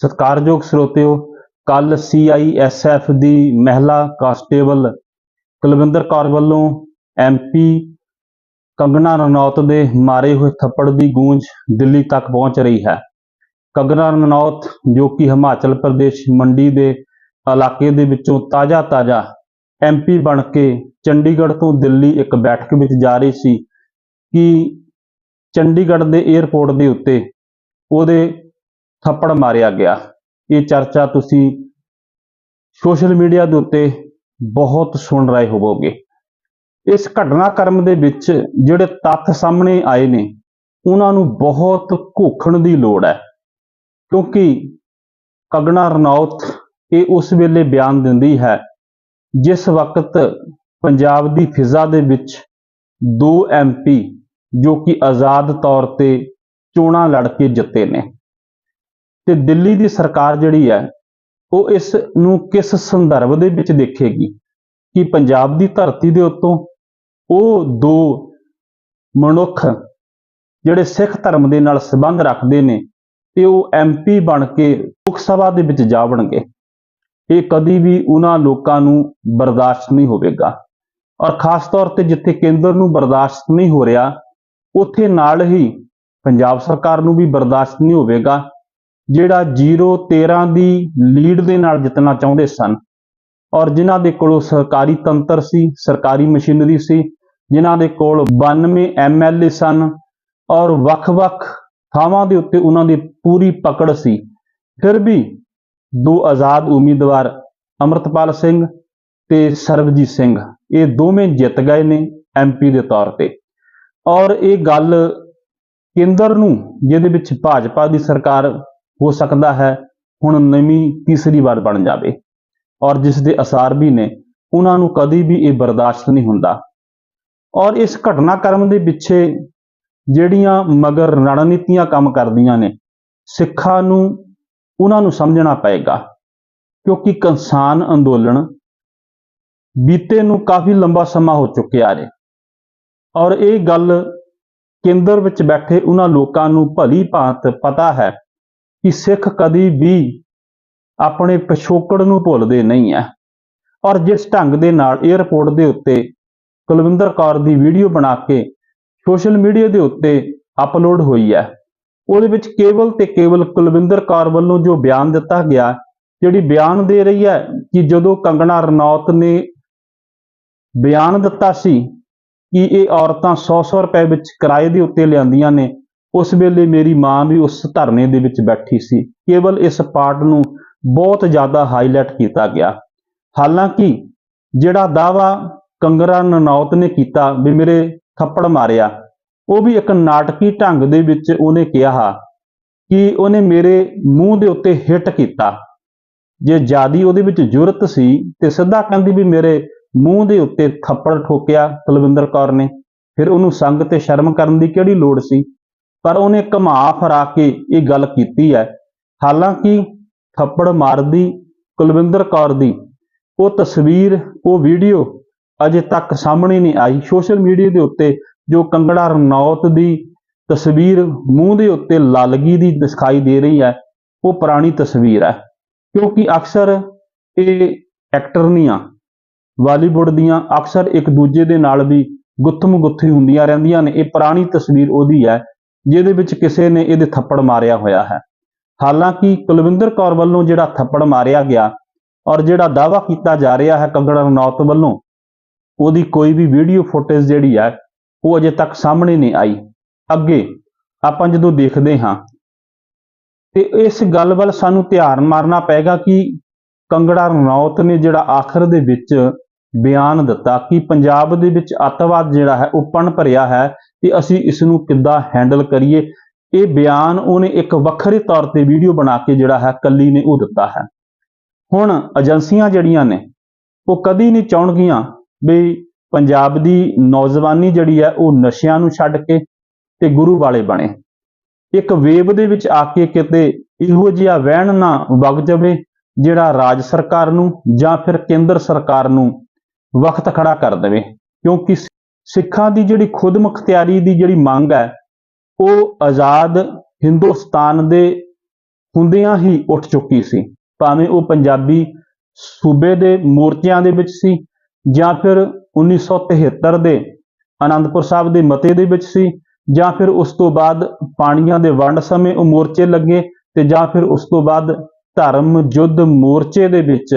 ਸਤਿਕਾਰਯੋਗ ਸਰੋਤਿਓ ਕੱਲ ਸੀਆਈਐਸਐਫ ਦੀ ਮਹਿਲਾ ਕਾਂਸਟੇਬਲ ਕੁਲਵਿੰਦਰ ਕੌਰ ਵੱਲੋਂ ਐਮਪੀ ਕੰਗਨਾ ਰਣੌਤ ਦੇ ਮਾਰੇ ਹੋਏ ਥੱਪੜ ਦੀ ਗੂੰਜ ਦਿੱਲੀ ਤੱਕ ਪਹੁੰਚ ਰਹੀ ਹੈ। ਕੰਗਨਾ ਰਣੌਤ, ਜੋ ਕਿ ਹਿਮਾਚਲ ਪ੍ਰਦੇਸ਼ ਮੰਡੀ ਦੇ ਇਲਾਕੇ ਦੇ ਵਿੱਚੋਂ ਤਾਜ਼ਾ ਤਾਜ਼ਾ ਐਮਪੀ ਬਣ ਕੇ ਚੰਡੀਗੜ੍ਹ ਤੋਂ ਦਿੱਲੀ ਇੱਕ ਬੈਠਕ ਵਿੱਚ ਜਾ ਰਹੀ ਸੀ ਕਿ ਚੰਡੀਗੜ੍ਹ ਦੇ 에ਅਰਪੋਰਟ ਦੇ ਉੱਤੇ ਉਹਦੇ ਥੱਪੜ ਮਾਰਿਆ ਗਿਆ। ਇਹ ਚਰਚਾ ਤੁਸੀਂ ਸੋਸ਼ਲ ਮੀਡੀਆ ਦੇ ਉੱਤੇ ਬਹੁਤ ਸੁਣ ਰਹੇ ਹੋਵੋਗੇ। ਇਸ ਘਟਨਾਕ੍ਰਮ ਦੇ ਵਿੱਚ ਜਿਹੜੇ ਤੱਥ ਸਾਹਮਣੇ ਆਏ ਨੇ, ਉਹਨਾਂ ਨੂੰ ਬਹੁਤ ਘੋਖਣ ਦੀ ਲੋੜ ਹੈ। ਕਿਉਂਕਿ ਕੰਗਨਾ ਰਣੌਤ ਇਹ ਉਸ ਵੇਲੇ ਬਿਆਨ ਦਿੰਦੀ ਹੈ, ਜਿਸ ਵਕਤ ਪੰਜਾਬ ਦੀ ਫਿਜ਼ਾ ਦੇ ਵਿੱਚ ਦੋ ਐਮਪੀ ਜੋ ਕਿ ਆਜ਼ਾਦ ਤੌਰ ਤੇ ਚੋਣਾਂ ਲੜ ਕੇ ਜਿੱਤੇ ਨੇ। ਤੇ ਦਿੱਲੀ ਦੀ ਸਰਕਾਰ ਜਿਹੜੀ ਹੈ, ਉਹ ਇਸ ਨੂੰ ਕਿਸ ਸੰਦਰਭ ਦੇ ਵਿੱਚ ਦੇਖੇਗੀ? ਕਿ ਪੰਜਾਬ ਦੀ ਧਰਤੀ ਦੇ ਉੱਤੋਂ ਉਹ ਦੋ ਮਨੁੱਖ ਜਿਹੜੇ ਸਿੱਖ ਧਰਮ ਦੇ ਨਾਲ ਸੰਬੰਧ ਰੱਖਦੇ ਨੇ, ਤੇ ਉਹ ਐਮਪੀ ਬਣ ਕੇ ਲੋਕ ਸਭਾ ਦੇ ਵਿੱਚ ਜਾਵਣਗੇ ਇਹ ਕਦੀ ਵੀ ਉਹਨਾਂ ਲੋਕਾਂ ਨੂੰ ਬਰਦਾਸ਼ਤ ਨਹੀਂ ਹੋਵੇਗਾ। ਔਰ ਖਾਸ ਤੌਰ ਤੇ ਜਿੱਥੇ ਕੇਂਦਰ ਨੂੰ ਬਰਦਾਸ਼ਤ ਨਹੀਂ ਹੋ ਰਿਹਾ, ਉੱਥੇ ਨਾਲ ਹੀ ਪੰਜਾਬ ਸਰਕਾਰ ਨੂੰ ਵੀ ਬਰਦਾਸ਼ਤ ਨਹੀਂ ਹੋਵੇਗਾ। ਜਿਹੜਾ 013 ਦੀ ਲੀਡ ਦੇ ਨਾਲ ਜਿੱਤਣਾ ਚਾਹੁੰਦੇ ਸਨ। ਔਰ ਜਿਨ੍ਹਾਂ ਦੇ ਕੋਲ ਸਰਕਾਰੀ ਤੰਤਰ ਸੀ, ਸਰਕਾਰੀ ਮਸ਼ੀਨਰੀ ਸੀ, ਜਿਨ੍ਹਾਂ ਦੇ ਕੋਲ 92 ਐਮਐਲਏ ਸਨ ਔਰ ਵੱਖ-ਵੱਖ ਥਾਵਾਂ ਦੇ ਉੱਤੇ ਉਹਨਾਂ ਦੀ ਪੂਰੀ ਪਕੜ ਸੀ। ਫਿਰ ਵੀ ਦੋ ਆਜ਼ਾਦ ਉਮੀਦਵਾਰ ਅਮਰਤਪਾਲ ਸਿੰਘ ਤੇ ਸਰਬਜੀਤ ਸਿੰਘ, ਇਹ ਦੋਵੇਂ ਜਿੱਤ ਗਏ ਨੇ ਐਮਪੀ ਦੇ ਤੌਰ ਤੇ। ਔਰ ਇਹ ਗੱਲ ਕੇਂਦਰ ਨੂੰ, ਜਿਹਦੇ ਵਿੱਚ ਭਾਜਪਾ ਦੀ ਸਰਕਾਰ ਹੋ ਸਕਦਾ ਹੈ ਹੁਣ ਨਵੀਂ ਤੀਸਰੀ ਵਾਰ ਬਣ ਜਾਵੇ। ਔਰ ਜਿਸ ਦੇ ਅਸਾਰ ਵੀ ਨੇ, ਉਹਨਾਂ ਨੂੰ ਕਦੀ ਵੀ ਇਹ ਬਰਦਾਸ਼ਤ ਨਹੀਂ ਹੁੰਦਾ। ਔਰ ਇਸ ਘਟਨਾਕ੍ਰਮ ਦੇ ਪਿੱਛੇ ਜਿਹੜੀਆਂ ਮਗਰ ਰਣਨੀਤੀਆਂ ਕੰਮ ਕਰਦੀਆਂ ਨੇ, ਸਿੱਖਾਂ ਨੂੰ, ਉਹਨਾਂ ਨੂੰ ਸਮਝਣਾ ਪਏਗਾ। ਕਿਉਂਕਿ ਕਿਸਾਨ ਅੰਦੋਲਨ ਬੀਤੇ ਨੂੰ ਕਾਫੀ ਲੰਬਾ ਸਮਾਂ ਹੋ ਚੁੱਕਿਆ ਹੈ। ਔਰ ਇਹ ਗੱਲ ਕੇਂਦਰ ਵਿੱਚ ਬੈਠੇ ਉਹਨਾਂ ਲੋਕਾਂ ਨੂੰ ਭਲੀ ਭਾਂਤ ਪਤਾ ਹੈ ਕਿ ਸਿੱਖ ਕਦੀ ਵੀ ਆਪਣੇ ਪਿਛੋਕੜ ਨੂੰ ਭੁੱਲਦੇ ਨਹੀਂ ਹੈ ਔਰ ਜਿਸ ਢੰਗ ਦੇ ਨਾਲ 에ਅਰਪੋਰਟ ਦੇ ਉੱਤੇ ਕੁਲਵਿੰਦਰ ਕੌਰ ਦੀ ਵੀਡੀਓ ਬਣਾ ਕੇ ਸੋਸ਼ਲ ਮੀਡੀਆ ਦੇ ਉੱਤੇ ਅਪਲੋਡ ਹੋਈ ਹੈ ਉਹਦੇ ਵਿੱਚ ਕੇਵਲ ਤੇ ਕੇਵਲ ਕੁਲਵਿੰਦਰ ਕੌਰ ਵੱਲੋਂ ਜੋ ਬਿਆਨ ਦਿੱਤਾ ਗਿਆ, ਜਿਹੜੀ ਬਿਆਨ ਦੇ ਰਹੀ ਹੈ ਕਿ ਜਦੋਂ ਕੰਗਣਾ ਰਣੌਤ ਨੇ ਬਿਆਨ ਦਿੱਤਾ ਸੀ ਕਿ ਇਹ ਔਰਤਾਂ 100-100 ਰੁਪਏ ਵਿੱਚ ਕਿਰਾਏ ਦੇ ਉੱਤੇ ਲਿਆਂਦੀਆਂ ਨੇ ਉਸ ਵੇਲੇ ਮੇਰੀ ਮਾਂ ਵੀ ਉਸ ਧਰਨੇ ਦੇ ਵਿੱਚ ਬੈਠੀ ਸੀ। ਕੇਵਲ ਇਸ ਪਾਰਟ ਨੂੰ ਬਹੁਤ ਜ਼ਿਆਦਾ ਹਾਈਲਾਈਟ ਕੀਤਾ ਗਿਆ। ਹਾਲਾਂਕਿ ਜਿਹੜਾ ਦਾਵਾ ਕੰਗਰਾ ਨਨੌਤ ਨੇ ਕੀਤਾ ਵੀ ਮੇਰੇ ਥੱਪੜ ਮਾਰਿਆ, ਉਹ ਵੀ ਇੱਕ ਨਾਟਕੀ ਢੰਗ ਦੇ ਵਿੱਚ ਉਹਨੇ ਕਿਹਾ ਕਿ ਉਹਨੇ ਮੇਰੇ ਮੂੰਹ ਦੇ ਉੱਤੇ ਹਿੱਟ ਕੀਤਾ। ਜੇ ਜਿਆਦੀ ਉਹਦੇ ਵਿੱਚ ਜੁਰਤ ਸੀ ਤੇ ਸਿੱਧਾ ਕਹਿੰਦੀ ਵੀ ਮੇਰੇ ਮੂੰਹ ਦੇ ਉੱਤੇ ਥੱਪੜ ਠੋਕਿਆ ਕੁਲਵਿੰਦਰ ਕੌਰ ਨੇ, ਫਿਰ ਉਹਨੂੰ ਸੰਗ ਤੇ ਸ਼ਰਮ ਕਰਨ ਦੀ ਕਿਹੜੀ ਲੋੜ ਸੀ? ਪਰ ਉਹਨੇ ਘਮਾ ਫਰਾ ਕੇ ਇਹ ਗੱਲ ਕੀਤੀ ਹੈ। ਹਾਲਾਂਕਿ ਥੱਪੜ ਮਾਰਦੀ ਕੁਲਵਿੰਦਰ ਕੌਰ ਦੀ ਉਹ ਤਸਵੀਰ, ਉਹ ਵੀਡੀਓ ਅਜੇ ਤੱਕ ਸਾਹਮਣੇ ਨਹੀਂ ਆਈ। ਸੋਸ਼ਲ ਮੀਡੀਆ ਦੇ ਉੱਤੇ ਜੋ ਕੰਗੜਾ ਰਣੌਤ ਦੀ ਤਸਵੀਰ ਮੂੰਹ ਦੇ ਉੱਤੇ ਲਾਲਗੀ ਦੀ ਦਿਖਾਈ ਦੇ ਰਹੀ ਹੈ, ਉਹ ਪੁਰਾਣੀ ਤਸਵੀਰ ਹੈ। ਕਿਉਂਕਿ ਅਕਸਰ ਇਹ ਐਕਟਰਨੀਆਂ ਬਾਲੀਵੁੱਡ ਦੀਆਂ ਅਕਸਰ ਇੱਕ ਦੂਜੇ ਦੇ ਨਾਲ ਵੀ ਗੁੱਥਮ ਗੁੱਥੀ ਹੁੰਦੀਆਂ ਰਹਿੰਦੀਆਂ ਨੇ। ਇਹ ਪੁਰਾਣੀ ਤਸਵੀਰ ਉਹਦੀ ਹੈ ਜਿਹਦੇ ਵਿੱਚ ਕਿਸੇ ਨੇ ਇਹਦੇ ਥੱਪੜ ਮਾਰਿਆ ਹੋਇਆ ਹੈ। ਹਾਲਾਂਕਿ ਕੁਲਵਿੰਦਰ ਕੌਰ ਵੱਲੋਂ ਜਿਹੜਾ ਥੱਪੜ ਮਾਰਿਆ ਗਿਆ ਔਰ ਜਿਹੜਾ ਦਾਵਾ ਕੀਤਾ ਜਾ ਰਿਹਾ ਹੈ ਕੰਗੜਾ ਰਣੌਤ ਵੱਲੋਂ, ਉਹਦੀ ਕੋਈ ਵੀ ਵੀਡੀਓ ਫੁਟੇਜ ਜਿਹੜੀ ਹੈ, ਉਹ ਅਜੇ ਤੱਕ ਸਾਹਮਣੇ ਨਹੀਂ ਆਈ। ਅੱਗੇ ਆਪਾਂ ਜਦੋਂ ਦੇਖਦੇ ਹਾਂ, ਤੇ ਇਸ ਗੱਲ ਵੱਲ ਸਾਨੂੰ ਧਿਆਨ ਮਾਰਨਾ ਪਏਗਾ ਕਿ ਕੰਗੜਾ ਰਣੌਤ ਨੇ ਜਿਹੜਾ ਆਖਰ ਦੇ ਵਿੱਚ ਬਿਆਨ ਦਿੱਤਾ ਕਿ ਪੰਜਾਬ ਦੇ ਵਿੱਚ ਅੱਤਵਾਦ ਜਿਹੜਾ ਹੈ ਉਹ ਪਣ ਭਰਿਆ ਹੈ ਤੇ ਅਸੀਂ ਇਸ ਨੂੰ ਕਿੱਦਾਂ ਹੈਂਡਲ ਕਰੀਏ? ਇਹ ਬਿਆਨ ਉਹਨੇ ਇੱਕ ਵੱਖਰੇ ਤੌਰ ਤੇ ਵੀਡੀਓ ਬਣਾ ਕੇ ਜਿਹੜਾ ਹੈ ਕੱਲੀ ਨੇ ਉਹ ਦਿੱਤਾ ਹੈ। ਹੁਣ ਏਜੰਸੀਆਂ ਜਿਹੜੀਆਂ ਨੇ, ਉਹ ਕਦੀ ਨਹੀਂ ਚਾਹਣਗੀਆਂ ਵੀ ਪੰਜਾਬ ਦੀ ਨੌਜਵਾਨੀ ਜਿਹੜੀ ਹੈ ਉਹ ਨਸ਼ਿਆਂ ਨੂੰ ਛੱਡ ਕੇ ਤੇ ਗੁਰੂ ਵਾਲੇ ਬਣੇ। ਇੱਕ ਵੇਵ ਦੇ ਵਿੱਚ ਆ ਕੇ ਕਿਤੇ ਇਹੋ ਜਿਹਾ ਵਹਿਣ ਨਾ ਵਗ ਜਾਵੇ ਜਿਹੜਾ ਰਾਜ ਸਰਕਾਰ ਨੂੰ ਜਾਂ ਫਿਰ ਕੇਂਦਰ ਸਰਕਾਰ ਨੂੰ ਵਕਤ ਖੜਾ ਕਰ ਦੇਵੇ। ਕਿਉਂਕਿ ਸਿੱਖਾਂ ਦੀ ਜਿਹੜੀ ਖੁਦ ਮੁਖਤਿਆਰੀ ਦੀ ਜਿਹੜੀ ਮੰਗ ਹੈ, ਉਹ ਆਜ਼ਾਦ ਹਿੰਦੁਸਤਾਨ ਦੇ ਹੁੰਦਿਆਂ ਹੀ ਉੱਠ ਚੁੱਕੀ ਸੀ। ਭਾਵੇਂ ਉਹ ਪੰਜਾਬੀ ਸੂਬੇ ਦੇ ਮੋਰਚਿਆਂ ਦੇ ਵਿੱਚ ਸੀ ਜਾਂ ਫਿਰ 1973 ਦੇ ਆਨੰਦਪੁਰ ਸਾਹਿਬ ਦੇ ਮਤੇ ਦੇ ਵਿੱਚ ਸੀ ਜਾਂ ਫਿਰ ਉਸ ਤੋਂ ਬਾਅਦ ਪਾਣੀਆਂ ਦੇ ਵੰਡ ਸਮੇਂ ਉਹ ਮੋਰਚੇ ਲੱਗੇ ਤੇ ਜਾਂ ਫਿਰ ਉਸ ਤੋਂ ਬਾਅਦ ਧਰਮ ਯੁੱਧ ਮੋਰਚੇ ਦੇ ਵਿੱਚ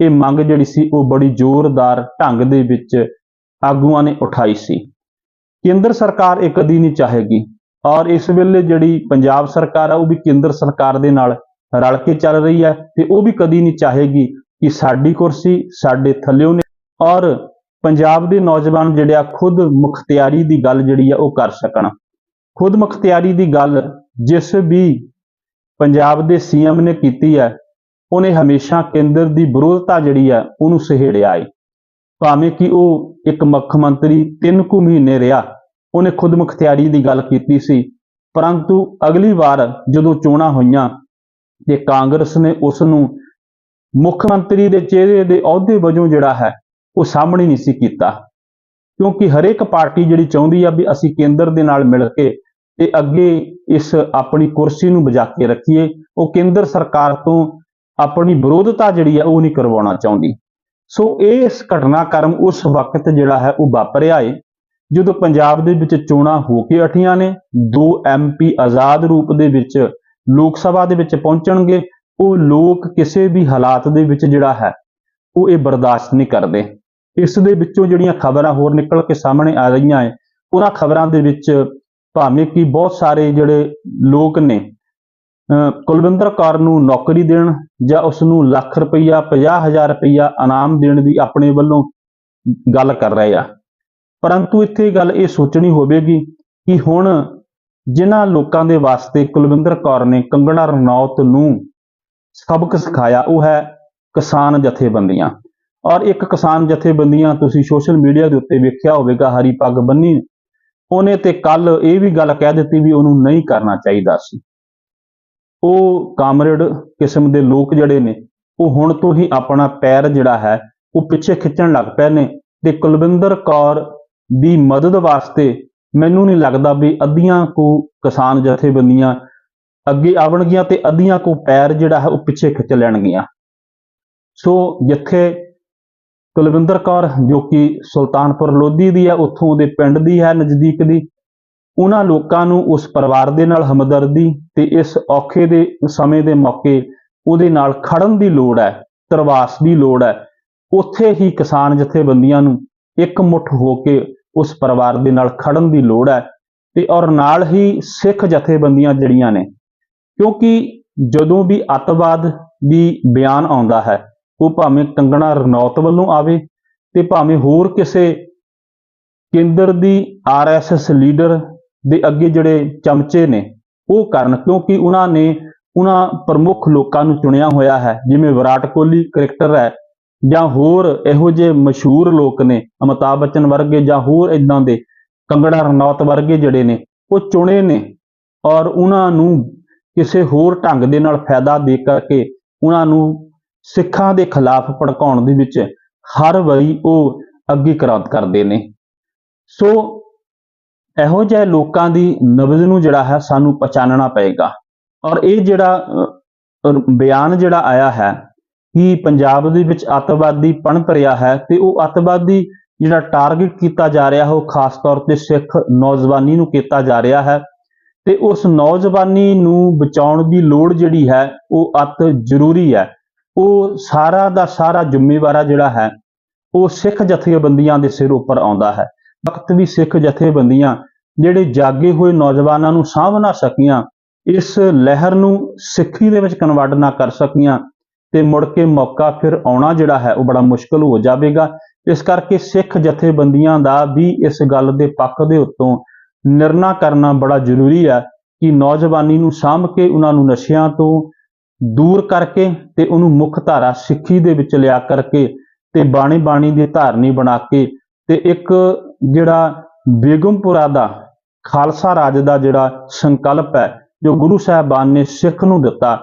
ਇਹ ਮੰਗ ਜਿਹੜੀ ਸੀ ਉਹ ਬੜੀ ਜ਼ੋਰਦਾਰ ਢੰਗ ਦੇ ਵਿੱਚ ਆਗੂਆਂ ਨੇ ਉਠਾਈ ਸੀ। ਕੇਂਦਰ ਸਰਕਾਰ ਇਹ ਕਦੀ ਨਹੀਂ ਚਾਹੇਗੀ ਔਰ ਇਸ ਵੇਲੇ ਜਿਹੜੀ ਪੰਜਾਬ ਸਰਕਾਰ ਆ, ਉਹ ਵੀ ਕੇਂਦਰ ਸਰਕਾਰ ਦੇ ਨਾਲ ਰਲ ਕੇ ਚੱਲ ਰਹੀ ਹੈ ਤੇ ਉਹ ਵੀ ਕਦੀ ਨਹੀਂ ਚਾਹੇਗੀ ਕਿ ਸਾਡੀ ਕੁਰਸੀ ਸਾਡੇ ਥੱਲਿਓ ਨੇ ਔਰ ਪੰਜਾਬ ਦੇ ਨੌਜਵਾਨ ਜਿਹੜੇ ਆ, ਖੁਦ ਮੁਖਤਿਆਰੀ ਦੀ ਗੱਲ ਜਿਹੜੀ ਆ, ਉਹ ਕਰ ਸਕਣ। ਖੁਦ ਮੁਖਤਿਆਰੀ ਦੀ ਗੱਲ ਜਿਸ ਵੀ ਪੰਜਾਬ ਦੇ ਸੀਐਮ ਨੇ ਕੀਤੀ ਹੈ ਉਹਨੇ ਹਮੇਸ਼ਾ ਕੇਂਦਰ ਦੀ ਵਿਰੋਧਤਾ ਜਿਹੜੀ ਹੈ ਉਹਨੂੰ ਸਹੇੜਿਆ ਏ। ਭਾਵੇਂ ਕਿ ਉਹ ਇੱਕ ਮੁੱਖ ਮੰਤਰੀ ਤਿੰਨ ਕੁ ਮਹੀਨੇ ਰਿਹਾ, ਉਹਨੇ ਖੁਦ ਮੁਖਤਿਆਰੀ ਦੀ ਗੱਲ ਕੀਤੀ ਸੀ। ਪਰੰਤੂ ਅਗਲੀ ਵਾਰ ਜਦੋਂ ਚੋਣਾਂ ਹੋਈਆਂ, ਤੇ ਕਾਂਗਰਸ ਨੇ ਉਸ ਨੂੰ ਮੁੱਖ ਮੰਤਰੀ ਦੇ ਚਿਹਰੇ ਦੇ ਅਹੁਦੇ ਵਜੋਂ ਜਿਹੜਾ ਹੈ, ਉਹ ਸਾਹਮਣੇ ਨਹੀਂ ਸੀ ਕੀਤਾ। ਕਿਉਂਕਿ ਹਰੇਕ ਪਾਰਟੀ ਜਿਹੜੀ ਚਾਹੁੰਦੀ ਆ ਵੀ ਅਸੀਂ ਕੇਂਦਰ ਦੇ ਨਾਲ ਮਿਲ ਕੇ ਤੇ ਅੱਗੇ ਇਸ ਆਪਣੀ ਕੁਰਸੀ ਨੂੰ ਬਚਾ ਕੇ ਰੱਖੀਏ, ਉਹ ਕੇਂਦਰ ਸਰਕਾਰ ਤੋਂ ਆਪਣੀ ਵਿਰੋਧਤਾ ਜਿਹੜੀ ਹੈ ਉਹ ਨਹੀਂ ਕਰਵਾਉਣਾ ਚਾਹੁੰਦੀ। ਸੋ ਇਸ ਘਟਨਾਕ੍ਰਮ ਉਸ ਵਕਤ ਜਿਹੜਾ ਹੈ ਉਹ ਵਾਪਰਿਆ ਏ, ਜਦੋਂ ਪੰਜਾਬ ਦੇ ਵਿੱਚ ਚੋਣਾਂ ਹੋ ਕੇ ਅਠੀਆਂ ਨੇ, ਦੋ ਐਮਪੀ ਆਜ਼ਾਦ ਰੂਪ ਦੇ ਵਿੱਚ ਲੋਕ ਸਭਾ ਦੇ ਵਿੱਚ ਪਹੁੰਚਣਗੇ, ਉਹ ਲੋਕ ਕਿਸੇ ਵੀ ਹਾਲਾਤ ਦੇ ਵਿੱਚ ਜਿਹੜਾ ਹੈ ਉਹ ਇਹ ਬਰਦਾਸ਼ਤ ਨਹੀਂ ਕਰਦੇ। ਇਸ ਦੇ ਵਿੱਚੋਂ ਜਿਹੜੀਆਂ ਖਬਰਾਂ ਹੋਰ ਨਿਕਲ ਕੇ ਸਾਹਮਣੇ ਆ ਰਹੀਆਂ ਹੈ ਉਹਨਾਂ ਖਬਰਾਂ ਦੇ ਵਿੱਚ ਭਾਵੇਂ ਕਿ ਬਹੁਤ ਸਾਰੇ ਜਿਹੜੇ ਲੋਕ ਨੇ ਕੁਲਵਿੰਦਰ ਕੌਰ ਨੂੰ ਨੌਕਰੀ ਦੇਣ ਜਾਂ ਉਸ ਨੂੰ ਲੱਖ ਰੁਪਈਆ 50000 ਰੁਪਈਆ ਇਨਾਮ ਦੇਣ ਦੀ ਆਪਣੇ ਵੱਲੋਂ ਗੱਲ ਕਰ ਰਹੇ ਆ। ਪਰੰਤੂ ਇੱਥੇ ਗੱਲ ਇਹ ਸੋਚਣੀ ਹੋਵੇਗੀ ਕਿ ਹੁਣ ਜਿਨ੍ਹਾਂ ਲੋਕਾਂ ਦੇ ਵਾਸਤੇ ਕੁਲਵਿੰਦਰ ਕੌਰ ਨੇ ਕੰਗਣਾ ਰਣੌਤ ਨੂੰ ਸਬਕ ਸਿਖਾਇਆ, ਉਹ ਹੈ ਕਿਸਾਨ ਜਥੇਬੰਦੀਆਂ। ਔਰ ਇੱਕ ਕਿਸਾਨ ਜਥੇਬੰਦੀਆਂ ਤੁਸੀਂ ਸੋਸ਼ਲ ਮੀਡੀਆ ਦੇ ਉੱਤੇ ਵੇਖਿਆ ਹੋਵੇਗਾ, ਹਰੀ ਪੱਗ ਬੰਨੀ। ਉਹਨੇ ਤੇ ਕੱਲ ਇਹ ਵੀ ਗੱਲ ਕਹਿ ਦਿੱਤੀ ਵੀ ਉਹਨੂੰ ਨਹੀਂ ਕਰਨਾ ਚਾਹੀਦਾ ਸੀ। ਉਹ ਕਾਮਰੇਡ ਕਿਸਮ ਦੇ ਲੋਕ ਜਿਹੜੇ ਨੇ, ਉਹ ਹੁਣ ਤੋਂ ਹੀ ਆਪਣਾ ਪੈਰ ਜਿਹੜਾ ਹੈ, ਉਹ ਪਿੱਛੇ ਖਿੱਚਣ ਲੱਗ ਪਏ ਨੇ ਤੇ ਕੁਲਵਿੰਦਰ ਕੌਰ ਦੀ ਮਦਦ ਵਾਸਤੇ ਮੈਨੂੰ ਨਹੀਂ ਲੱਗਦਾ ਵੀ ਅੱਧੀਆਂ ਕੋ ਕਿਸਾਨ ਜਥੇਬੰਦੀਆਂ ਅੱਗੇ ਆਵਣਗੀਆਂ ਤੇ ਅੱਧੀਆਂ ਕੋ ਪੈਰ ਜਿਹੜਾ ਹੈ, ਉਹ ਪਿੱਛੇ ਖਿੱਚ ਲੈਣਗੀਆਂ। ਸੋ ਜਿੱਥੇ ਕੁਲਵਿੰਦਰ ਕੌਰ ਜੋ ਕਿ ਸੁਲਤਾਨਪੁਰ ਲੋਧੀ ਦੀ ਹੈ, ਉੱਥੋਂ ਦੇ ਪਿੰਡ ਦੀ ਹੈ, ਨਜ਼ਦੀਕ ਦੀ ਉਹਨਾਂ ਲੋਕਾਂ ਨੂੰ ਉਸ ਪਰਿਵਾਰ ਦੇ ਨਾਲ ਹਮਦਰਦੀ ਤੇ ਇਸ ਔਖੇ ਦੇ ਸਮੇਂ ਦੇ ਮੌਕੇ ਉਹਦੇ ਨਾਲ ਖੜਨ ਦੀ ਲੋੜ ਹੈ, ਤਰਵਾਸ ਦੀ ਲੋੜ ਹੈ। ਉੱਥੇ ਹੀ ਕਿਸਾਨ ਜਥੇਬੰਦੀਆਂ ਨੂੰ ਇੱਕ ਮੁੱਠ ਹੋ ਕੇ ਉਸ ਪਰਿਵਾਰ ਦੇ ਨਾਲ ਖੜਨ ਦੀ ਲੋੜ ਹੈ ਤੇ ਔਰ ਨਾਲ ਹੀ ਸਿੱਖ ਜਥੇਬੰਦੀਆਂ ਜਿਹੜੀਆਂ ਨੇ। ਕਿਉਂਕਿ ਜਦੋਂ ਵੀ ਅੱਤਵਾਦ ਦੀ ਬਿਆਨ ਆਉਂਦਾ ਹੈ, ਉਹ ਭਾਵੇਂ ਕੰਗਣਾ ਰਣੌਤ ਵੱਲੋਂ ਆਵੇ ਤੇ ਭਾਵੇਂ ਹੋਰ ਕਿਸੇ ਕੇਂਦਰ ਦੀ ਆਰਐਸਐਸ ਲੀਡਰ ਦੇ ਅੱਗੇ ਜਿਹੜੇ ਚਮਚੇ ਨੇ, ਉਹ ਕਰਨ ਕਿਉਂਕਿ ਉਹਨਾਂ ਨੇ ਉਹਨਾਂ ਪ੍ਰਮੁੱਖ ਲੋਕਾਂ ਨੂੰ ਚੁਣਿਆ ਹੋਇਆ ਹੈ, ਜਿਵੇਂ ਵਿਰਾਟ ਕੋਹਲੀ ਕ੍ਰਿਕਟਰ ਹੈ ਜਾਂ ਹੋਰ ਇਹੋ ਜਿਹੇ ਮਸ਼ਹੂਰ ਲੋਕ ਨੇ, ਅਮਿਤਾਭ ਬੱਚਨ ਵਰਗੇ ਜਾਂ ਹੋਰ ਇਦਾਂ ਦੇ ਕੰਗੜਾ ਰਣੌਤ ਵਰਗੇ ਜਿਹੜੇ ਨੇ, ਉਹ ਚੁਣੇ ਨੇ ਔਰ ਉਹਨਾਂ ਨੂੰ ਕਿਸੇ ਹੋਰ ਢੰਗ ਦੇ ਨਾਲ ਫਾਇਦਾ ਦੇ ਕਰਕੇ ਉਹਨਾਂ ਨੂੰ ਸਿੱਖਾਂ ਦੇ ਖਿਲਾਫ ਭੜਕਾਉਣ ਦੇ ਵਿੱਚ ਹਰ ਵਾਰੀ ਉਹ ਅੱਗੇ ਕਰਾਂਤ ਕਰਦੇ ਨੇ। ਸੋ ਇਹੋ ਜਿਹੇ ਲੋਕਾਂ ਦੀ ਨਬਜ਼ ਨੂੰ ਜਿਹੜਾ ਹੈ ਸਾਨੂੰ ਪਛਾਣਨਾ ਪਏਗਾ। ਔਰ ਇਹ ਜਿਹੜਾ ਬਿਆਨ ਜਿਹੜਾ ਆਇਆ ਹੈ ਕਿ ਪੰਜਾਬ ਦੇ ਵਿੱਚ ਅੱਤਵਾਦੀ ਪਣਪ ਰਿਹਾ ਹੈ ਤੇ ਉਹ ਅੱਤਵਾਦੀ ਜਿਹੜਾ ਟਾਰਗੇਟ ਕੀਤਾ ਜਾ ਰਿਹਾ ਹੈ, ਉਹ ਖਾਸ ਤੌਰ ਤੇ ਸਿੱਖ ਨੌਜਵਾਨੀ ਨੂੰ ਕੀਤਾ ਜਾ ਰਿਹਾ ਹੈ ਤੇ ਉਸ ਨੌਜਵਾਨੀ ਨੂੰ ਬਚਾਉਣ ਦੀ ਲੋੜ ਜਿਹੜੀ ਹੈ, ਉਹ ਅਤ ਜ਼ਰੂਰੀ ਹੈ। ਉਹ ਸਾਰਾ ਦਾ ਸਾਰਾ ਜ਼ਿੰਮੇਵਾਰਾ ਜਿਹੜਾ ਹੈ, ਉਹ ਸਿੱਖ ਜਥੇਬੰਦੀਆਂ ਦੇ ਸਿਰ ਉੱਪਰ ਆਉਂਦਾ ਹੈ। ਵਕਤ ਵੀ ਸਿੱਖ ਜਥੇਬੰਦੀਆਂ ਜਿਹੜੇ ਜਾਗੇ ਹੋਏ ਨੌਜਵਾਨਾਂ ਨੂੰ ਸਾਂਭ ਨਾ ਸਕੀਆਂ, ਇਸ ਲਹਿਰ ਨੂੰ ਸਿੱਖੀ ਦੇ ਵਿੱਚ ਕਨਵਰਟ ਨਾ ਕਰ ਸਕੀਆਂ ਤੇ ਮੁੜ ਕੇ ਮੌਕਾ ਫਿਰ ਆਉਣਾ ਜਿਹੜਾ ਹੈ ਉਹ ਬੜਾ ਮੁਸ਼ਕਲ ਹੋ ਜਾਵੇਗਾ। ਇਸ ਕਰਕੇ ਸਿੱਖ ਜਥੇਬੰਦੀਆਂ ਦਾ ਵੀ ਇਸ ਗੱਲ ਦੇ ਪੱਖ ਦੇ ਉੱਤੋਂ ਨਿਰਣਾ ਕਰਨਾ ਬੜਾ ਜ਼ਰੂਰੀ ਹੈ ਕਿ ਨੌਜਵਾਨੀ ਨੂੰ ਸਾਂਭ ਕੇ ਉਹਨਾਂ ਨੂੰ ਨਸ਼ਿਆਂ ਤੋਂ ਦੂਰ ਕਰਕੇ ਤੇ ਉਹਨੂੰ ਮੁੱਖ ਧਾਰਾ ਸਿੱਖੀ ਦੇ ਵਿੱਚ ਲਿਆ ਕਰਕੇ ਤੇ ਬਾਣੀ ਬਾਣੀ ਦੀ ਧਾਰਨੀ ਬਣਾ ਕੇ ਤੇ ਇੱਕ ਜਿਹੜਾ ਬੇਗਮਪੁਰਾ ਦਾ ਖਾਲਸਾ ਰਾਜ ਦਾ ਜਿਹੜਾ ਸੰਕਲਪ ਹੈ, ਜੋ ਗੁਰੂ ਸਾਹਿਬਾਨ ਨੇ ਸਿੱਖ ਨੂੰ ਦਿੱਤਾ,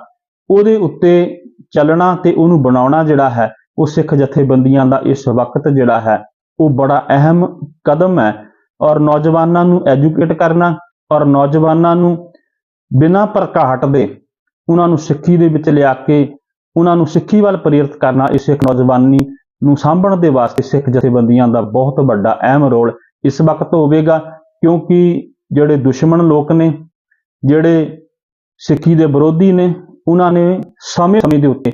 ਉਹਦੇ ਉੱਤੇ ਚੱਲਣਾ ਤੇ ਉਹਨੂੰ ਬਣਾਉਣਾ ਜਿਹੜਾ ਹੈ, ਉਹ ਸਿੱਖ ਜਥੇਬੰਦੀਆਂ ਦਾ ਇਸ ਵਕਤ ਜਿਹੜਾ ਹੈ, ਉਹ ਬੜਾ ਅਹਿਮ ਕਦਮ ਹੈ। ਔਰ ਨੌਜਵਾਨਾਂ ਨੂੰ ਐਜੂਕੇਟ ਕਰਨਾ ਔਰ ਨੌਜਵਾਨਾਂ ਨੂੰ ਬਿਨਾਂ ਪ੍ਰਕਾਹਟ ਦੇ ਉਹਨਾਂ ਨੂੰ ਸਿੱਖੀ ਦੇ ਵਿੱਚ ਲਿਆ ਕੇ ਉਹਨਾਂ ਨੂੰ ਸਿੱਖੀ ਵੱਲ ਪ੍ਰੇਰਿਤ ਕਰਨਾ ਇਸ ਸਿੱਖ ਨੌਜਵਾਨੀ ਨੂੰ ਸਾਂਭਣ ਦੇ ਵਾਸਤੇ ਸਿੱਖ ਜਥੇਬੰਦੀਆਂ ਦਾ ਬਹੁਤ ਵੱਡਾ ਅਹਿਮ ਰੋਲ ਇਸ ਵਕਤ ਹੋਵੇਗਾ, ਕਿਉਂਕਿ ਜਿਹੜੇ ਦੁਸ਼ਮਣ ਲੋਕ ਨੇ, ਜਿਹੜੇ ਸਿੱਖੀ ਦੇ ਵਿਰੋਧੀ ਨੇ, ਉਹਨਾਂ ਨੇ ਸਮੇਂ-ਸਮੇਂ ਦੇ ਉੱਤੇ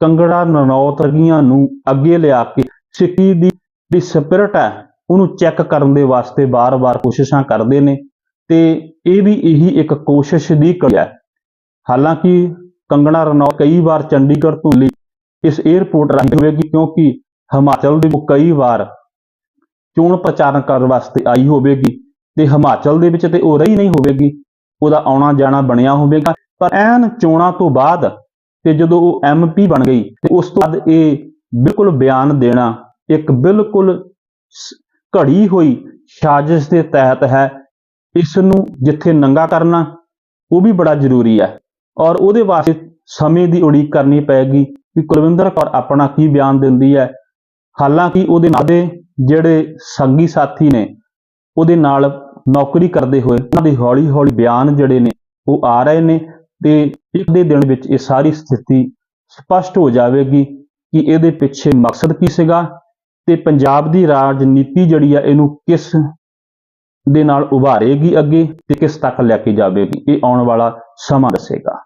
ਕੰਗੜਾ ਨਨੌਤ ਵਰਗੀਆਂ ਨੂੰ ਅੱਗੇ ਲਿਆ ਕੇ ਸਿੱਖੀ ਦੀ ਜਿਹੜੀ ਸਪਿਰਟ ਹੈ, ਉਹਨੂੰ ਚੈੱਕ ਕਰਨ ਦੇ ਵਾਸਤੇ ਵਾਰ ਵਾਰ ਕੋਸ਼ਿਸ਼ਾਂ ਕਰਦੇ ਨੇ ਤੇ ਇਹ ਵੀ ਇਹੀ ਇੱਕ ਕੋਸ਼ਿਸ਼ ਦੀ ਕੜੀ ਹੈ। ਹਾਲਾਂਕਿ ਕੰਗਣਾ ਰਣੌਤ ਕਈ ਵਾਰ ਚੰਡੀਗੜ੍ਹ ਤੋਂ ਲਈ ਇਸ 에ਅਰਪੋਰਟ ਰਾਹੀਂ ਹੋਵੇਗੀ, ਕਿਉਂਕਿ ਹਿਮਾਚਲ ਦੇ ਕਈ ਵਾਰ ਚੋਣ ਪ੍ਰਚਾਰ ਕਰਨ ਵਾਸਤੇ ਆਈ ਹੋਵੇਗੀ ਤੇ ਹਿਮਾਚਲ ਦੇ ਵਿੱਚ ਤੇ ਉਹ ਰਹੀ ਨਹੀਂ ਹੋਵੇਗੀ, ਉਹਦਾ ਆਉਣਾ ਜਾਣਾ ਬਣਿਆ ਹੋਵੇਗਾ। ਪਰ ਐਨ ਚੋਣਾਂ ਤੋਂ ਬਾਅਦ ਤੇ ਜਦੋਂ ਉਹ ਐਮਪੀ ਬਣ ਗਈ ਤੇ ਉਸ ਤੋਂ ਬਾਅਦ ਇਹ ਬਿਲਕੁਲ ਬਿਆਨ ਦੇਣਾ ਇੱਕ ਬਿਲਕੁਲ ਘੜੀ ਹੋਈ ਸਾਜ਼ਿਸ਼ ਦੇ ਤਹਿਤ ਹੈ। ਇਸ ਨੂੰ ਜਿੱਥੇ ਨੰਗਾ ਕਰਨਾ, ਉਹ ਵੀ ਬੜਾ ਜ਼ਰੂਰੀ ਹੈ ਔਰ ਉਹਦੇ ਵਾਸਤੇ ਸਮੇਂ ਦੀ ਉਡੀਕ ਕਰਨੀ ਪਏਗੀ ਕਿ ਕੁਲਵਿੰਦਰ ਕੌਰ ਆਪਣਾ ਕੀ ਬਿਆਨ ਦਿੰਦੀ ਹੈ। ਹਾਲਾਂਕਿ ਉਹਦੇ ਨਾਲ ਦੇ ਜਿਹੜੇ ਸੰਗੀ ਸਾਥੀ ਨੇ, ਉਹਦੇ ਨਾਲ ਨੌਕਰੀ ਕਰਦੇ ਹੋਏ ਉਹਨਾਂ ਦੇ ਹੌਲੀ ਹੌਲੀ ਬਿਆਨ ਜਿਹੜੇ ਨੇ, ਉਹ ਆ ਰਹੇ ਨੇ ਤੇ ਇੱਕ ਦੇ ਦਿਨ ਵਿੱਚ ਇਹ ਸਾਰੀ ਸਥਿਤੀ ਸਪਸ਼ਟ ਹੋ ਜਾਵੇਗੀ ਕਿ ਇਹਦੇ ਪਿੱਛੇ ਮਕਸਦ ਕੀ ਸੀਗਾ ਤੇ ਪੰਜਾਬ ਦੀ ਰਾਜਨੀਤੀ ਜਿਹੜੀ ਆ, ਇਹਨੂੰ ਕਿਸ ਦੇ ਨਾਲ ਉਭਾਰੇਗੀ ਅੱਗੇ ਤੇ ਕਿਸ ਤੱਕ ਲੈ ਕੇ ਜਾਵੇਗੀ, ਇਹ ਆਉਣ ਵਾਲਾ ਸਮਾਂ ਦੱਸੇਗਾ।